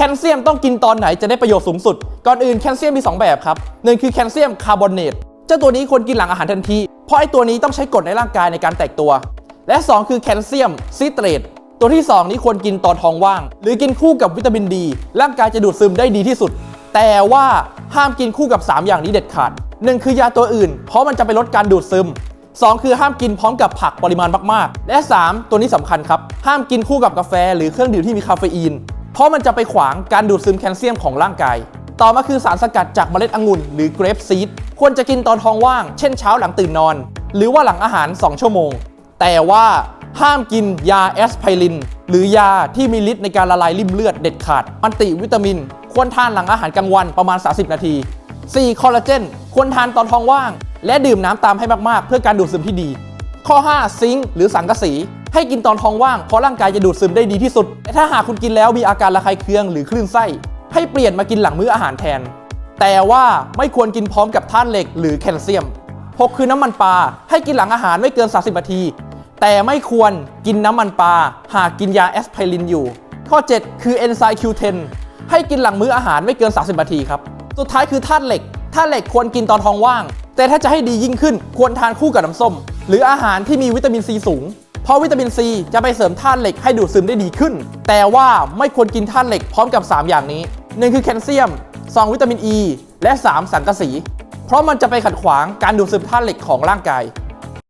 แคลเซียมต้องกินตอนไหนจะได้ประโยชน์สูงสุด ก่อนอื่นแคลเซียมมี 2 แบบครับหนึ่งคือแคลเซียมคาร์บอเนตเจ้าตัวนี้ควรกินหลังอาหารทันที เพราะไอตัวนี้ต้องใช้กรดในร่างกายในการแตกตัว และ 2 คือแคลเซียมซิเตรตตัวที่ 2 นี้ควรกินตอนท้องว่าง หรือกินคู่กับวิตามินดี ร่างกายจะดูดซึมได้ดีที่สุด แต่ว่าห้ามกินคู่กับ 3 อย่างนี้เด็ดขาดหนึ่งคือยาตัวอื่น เพราะมันจะไปลดการดูดซึม 2 คือห้ามกินพร้อมกับผักปริมาณมากๆ และ 3 ตัวนี้สำคัญครับห้ามกินคู่กับกาแฟ หรือเครื่องดื่มที่มีคาเฟอีน เพราะมันจะไปขวางการดูดซึมแคลเซียมของร่างกาย ต่อมาคือสารสกัดจากเมล็ดองุ่นหรือเกรปซีดควรจะกินตอนท้องว่าง เช่นเช้าหลังตื่นนอน หรือว่าหลังอาหาร 2 ชั่วโมง แต่ว่าห้ามกินยาแอสไพริน หรือยาที่มีฤทธิ์ในการละลายริ่มเลือดเด็ดขาดมัลติวิตามิน ควรทานหลังอาหารกลางวันประมาณ 30 นาที 4. คอลลาเจน ควรทานตอนท้องว่าง และดื่มน้ำตามให้มากๆ เพื่อการดูดซึมที่ดี ข้อ 5 ซิงค์หรือสังกะสี ให้กินตอนท้องว่างเพราะร่างกายจะดูดซึมได้ดีที่สุด แต่ถ้าหากคุณกินแล้วมีอาการระคายเคืองหรือคลื่นไส้ ให้เปลี่ยนมากินหลังมื้ออาหารแทน แต่ว่าไม่ควรกินพร้อมกับธาตุเหล็กหรือแคลเซียม 6 คือน้ำมันปลาให้กินหลังอาหารไม่เกิน 30นาที แต่ไม่ควรกินน้ำมันปลาหากกินยาแอสไพรินอยู่ ข้อ 7 คือเอนไซม์ Q10 ให้กินหลังมื้ออาหารไม่เกิน 30นาทีครับ สุดท้ายคือธาตุเหล็ก ธาตุเหล็กควรกินตอนท้องว่าง แต่ถ้าจะให้ดียิ่งขึ้นควรทานคู่กับน้ำส้ม หรืออาหารที่มีวิตามินซีสูง เพราะวิตามินซีจะไปเสริมธาตุเหล็กให้ดูดซึมได้ดีขึ้น แต่ว่าไม่ควรกินธาตุเหล็กพร้อมกับ 3 อย่างนี้1คือแคลเซียม 2 วิตามินอ e, ีและ 3 สังกะสี เพราะมันจะไปขัดขวางการดูดซึมธาตุเหล็กของร่างกาย